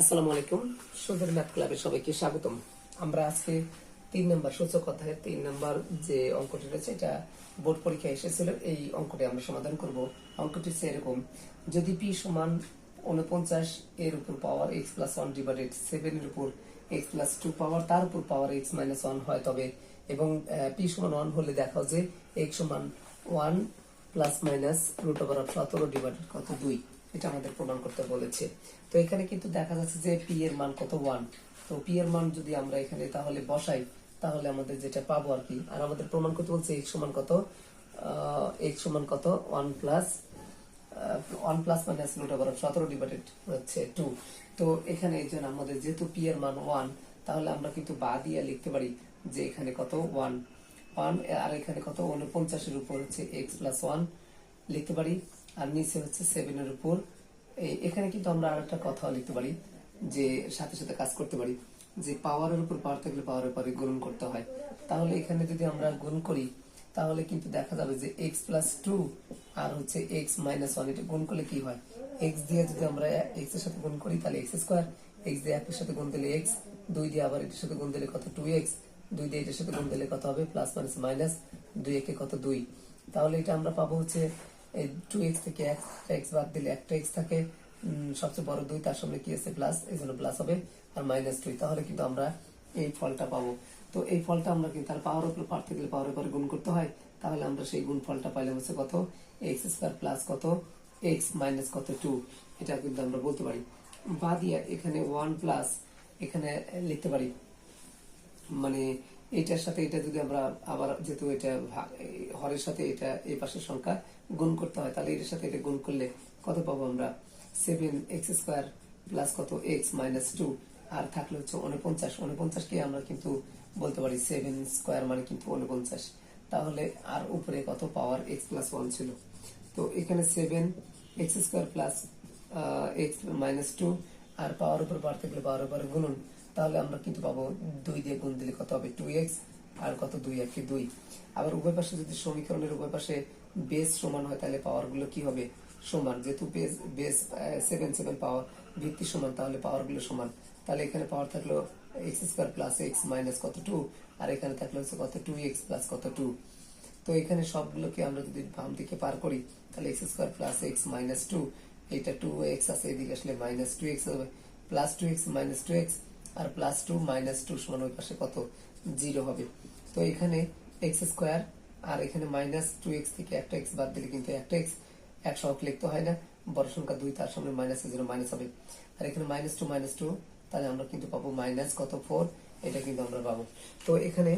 আসসালামু আলাইকুম। সুদের ম্যাথ ক্লাবে সবাইকে স্বাগতম। আমরা আজকে তিন নম্বর সূচক অধ্যায়ের তিন নম্বর যে অঙ্কটি রয়েছে, এটা বোর্ড পরীক্ষা এসেছিল, এই অঙ্কটি আমরা সমাধান করব। অঙ্কটি হচ্ছে এরকম, যদি পি সমান উনপঞ্চাশ এর উপর power x plus one divided seven এর উপর এক্স প্লাস টু পাওয়ার তার উপর পাওয়ার এক্স মাইনাস ওয়ান হয় তবে, এবং পি সমান ওয়ান হলে দেখাও যে এক্স সমান one plus minus root over সতেরো ডিভাইডেড কত দুই। এটা আমাদের প্রমাণ করতে বলেছে। তো এখানে কিন্তু দেখা যাচ্ছে যে পি এর মান কত ওয়ান তো পি এর মান যদি আমরা এখানে তাহলে বসাই, তাহলে আমাদের যেটা পাবো আর কি। আর আমাদের প্রমাণ করতে বলছে এক্স সমান কত? এক্স সমান কত? One plus one plus minus root over সতেরো ডিভাইডেড হচ্ছে টু তো এখানে এই জন্য আমাদের যেহেতু পি এর মান ওয়ান তাহলে আমরা কিন্তু বা দিয়ে লিখতে পারি যে এখানে কত? ওয়ান ওয়ান আর এখানে কত? উনপঞ্চাশের উপর হচ্ছে এক্স প্লাস ওয়ান লিখতে পারি। আর নিচে হচ্ছে সেভেন এর উপর এখানে কিন্তু আমরা আর একটা কথাও লিখতে পারি, যে সাথে সাথে কাজ করতে পারি, যে পাওয়ারের উপর পাওয়ার থাকলে পাওয়ারের পরে গুণ করতে হয়। তাহলে এখানে যদি আমরা গুণ করি, তাহলে কিন্তু দেখা যাবে যে এক্স প্লাস টু আর হচ্ছে এক্স মাইনাস ওয়ান এটা গুণ করলে কি হয়? এক্স দিয়ে যদি আমরা এক্সের সাথে গুণ করি, তাহলে এক্স স্কোয়ার এক্স দিয়ে একের সাথে গুণ দিলে এক্স দুই দিয়ে আবার এটার সাথে গুণ দিলে কত? টু এক্স দুই দিয়ে এটার সাথে গুণ দিলে কত হবে? প্লাস মাইনাস মাইনাস দুই একে কত? দুই। তাহলে এটা আমরা পাবো হচ্ছে টু এক্স থেকে একটা এক্স বাদ দিলে একটা এক্স থাকে। সবচেয়ে বড় দুই, তার সামনে কি আছে? প্লাস এই জন্য প্লাস হবে। আর মাইনাস দুই তাহলে কিন্তু আমরা এই ফলটা পাবো। তো এই ফলটা আমরা কিন্তু, তার পাওয়ার উপর পার থেকে পাওয়ার উপরে গুণ করতে হয়। তাহলে আমরা সেই গুণ ফলটা পাইলে হচ্ছে কত? এক্স স্কোয়ার প্লাস কত? এক্স মাইনাস কত? টু এটা কিন্তু আমরা বলতে পারি। বা দিয়ে এখানে ওয়ান প্লাস এখানে লিখতে পারি। মানে এটার সাথে এটা যদি আমরা আবার যেহেতু এটা হরের সাথে এটা এই পাশের সংখ্যা গুণ করতে হয়, তাহলে এটার সাথে এটা গুণ করলে কত পাবো আমরা? সেভেন এক্স স্কোয়ার প্লাস কত? এক্স মাইনাস টু আর থাকলে হচ্ছে উনপঞ্চাশ উনপঞ্চাশকে আমরা কিন্তু বলতে পারি সেভেন স্কোয়ার মানে কিন্তু উনপঞ্চাশ তাহলে আর উপরে কত পাওয়ার এক্স প্লাস ওয়ান ছিল? তো এখানে seven x square plus x minus two আর পাওয়ার উপর বাড়তে থাকলে পাওয়ার উপরে গুণন। তাহলে আমরা কিন্তু পাবো দুই দিয়ে গুণ দিলে কত হবে? টু এক্স আর কত? দুই একে দুই। আবার উভয় পাশে যদি সমীকরণের উভয় পাশে বেস সমান হয়, তাহলে পাওয়ারগুলো কি হবে? সমান। যেহেতু base base seven seven power ভিত্তি সমান, তাহলে পাওয়ারগুলো সমান। তাহলে এখানে পাওয়ার থাকল x square plus x minus কত? টু আর এখানে থাকল হচ্ছে কত? টু এক্স প্লাস কত? টু তো এখানে সবগুলোকে আমরা যদি বাম দিকে পার করি, তাহলে x square plus x minus two এটা টু এক্স আছে, এদিকে আসলে মাইনাস টু এক্স হবে। Plus two x minus two x আর প্লাস টু মাইনাস টু সমান ওই পাশে কত? জিরো হবে। তো এখানে এক্স স্কোয়ার আর এখানে মাইনাস টু এক্স থেকে একটা এক্স বাদ দিলে কিন্তু একটা এক্স এক সহক লিখতে হয় না। বড় সংখ্যা দুই, তার সামনে মাইনাস জিরো মাইনাস হবে। আর এখানে মাইনাস টু মাইনাস টু তাহলে আমরা কিন্তু পাবো মাইনাস কত? ফোর এটা কিন্তু আমরা পাবো। তো এখানে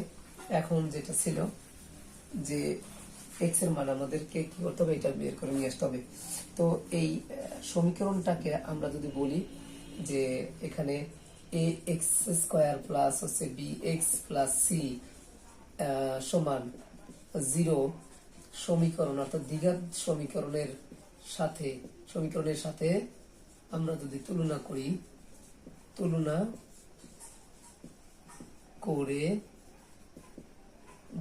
এখন যেটা ছিল যে এক্সের মান আমাদেরকে কি করতে হবে? এটা বের করে নিয়ে আসতে হবে। তো এই সমীকরণটাকে আমরা যদি বলি যে এখানে এ এক্স স্কোয়ার প্লাস হচ্ছে বি এক্স প্লাস সি সমান জিরো সমীকরণ, অর্থাৎ সমীকরণের সাথে সাথে আমরা যদি তুলনা করি, তুলনা করে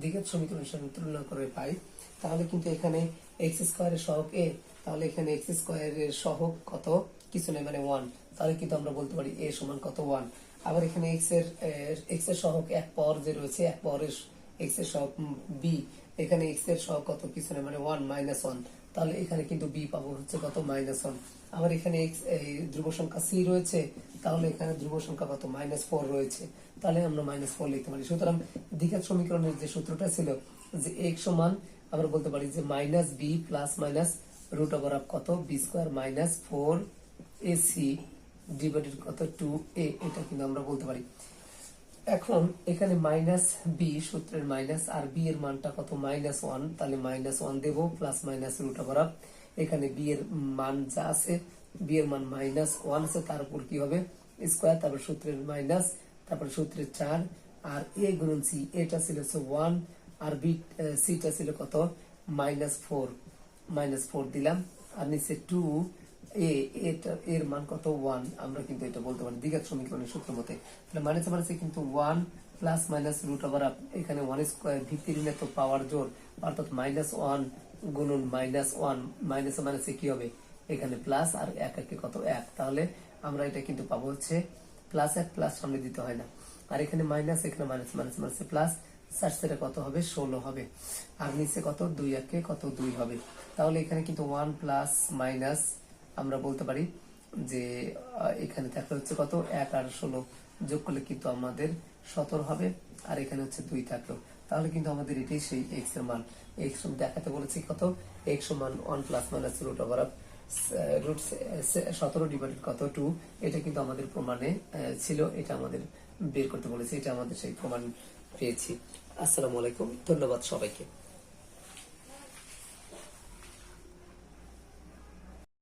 দ্বিঘাত সমীকরণের সঙ্গে তুলনা করে পাই, তাহলে কিন্তু এখানে এক্স স্কোয়ারের সহগ এ তাহলে এখানে এক্স স্কোয়ারের সহগ কত? কিছু নেই মানে ওয়ান তাহলে কিন্তু আমরা বলতে পারি এ সমান কত ওয়ান। আবার এখানে এক্সের এক্সের সহগ এক পাওয়ার যে রয়েছে, এক পাওয়ারের এক্সের সহগ বি এখানে এক্সের সহগ কত কিছু নেই মানে ওয়ান মাইনাস ওয়ান তাহলে এখানে কিন্তু বি পাবো হচ্ছে কত? মাইনাস ওয়ান আবার এখানে এক্স ধ্রুব সংখ্যা সি রয়েছে, তাহলে এখানে ধ্রুব সংখ্যা কত? মাইনাস ফোর রয়েছে। তাহলে আমরা মাইনাস ফোর লিখতে পারি। সুতরাং দ্বিঘাত সমীকরণের যে সূত্রটা ছিল, যে এক্স সমান আমরা বলতে পারি যে minus b plus minus root over of কত? B square minus four a c divided কত টু এ এটা কিন্তু আমরা বলতে পারি। এখন এখানে মাইনাস বি সূত্রের মাইনাস আর বি এর মানটা কত? মাইনাস ওয়ান তাহলে মাইনাস ওয়ান দেবো প্লাস মাইনাস রুট অফ এখানে বি এর মান যা আছে বি এর মান মাইনাস ওয়ান আছে, তার উপর কি হবে? স্কোয়ার তারপর সূত্রের মাইনাস তারপর সূত্রের চার, আর এ গুণন সি এটা ছিল হচ্ছে ওয়ান আর বি সিটা ছিল কত? মাইনাস ফোর মাইনাস ফোর দিলাম, আর নিচে টু এটা, এর মান কত? ওয়ান আমরা কিন্তু এটা বলতে পারি। দ্বিঘাত সমীকরণের সূত্র মতে তাহলে মাইনাস মাইনাসে কিন্তু one plus minus root of এখানে ওয়ান স্কোয়ার ভিত্তি তো পাওয়ার জোর। অর্থাৎ মাইনাস ওয়ান গুণন মাইনাস ওয়ান মাইনাস মাইনাসে কি হবে? এখানে প্লাস আর এক একে কত? এক। তাহলে আমরা এটা কিন্তু পাবো হচ্ছে প্লাস এক প্লাস সামনে দিতে হয় না। আর এখানে মাইনাস এখানে মাইনাস মাইনাস মাইনাস প্লাস কত হবে? ষোলো হবে। আর নিচে কত? দুই একে কত? দুই হবে। তাহলে এখানে কিন্তু ওয়ান প্লাস মাইনাস আমরা বলতে পারি যে এখানে থাকলে হচ্ছে কত? এক আর ষোলো যোগ করলে কিন্তু আমাদের সতেরো হবে, আর এখানে হচ্ছে দুই থাকল। তাহলে কিন্তু আমাদের এটাই সেই এক্সের মান। এক্স দেখাতে বলেছি কত? এক্স সমান one plus minus root over of root সতেরো ডিভাইডেড কত? টু এটা কিন্তু আমাদের প্রমাণে ছিল, এটা আমাদের বের করতে বলেছে, এটা আমাদের সেই প্রমাণ পেয়েছি। আসসালামু আলাইকুম, ধন্যবাদ সবাইকে।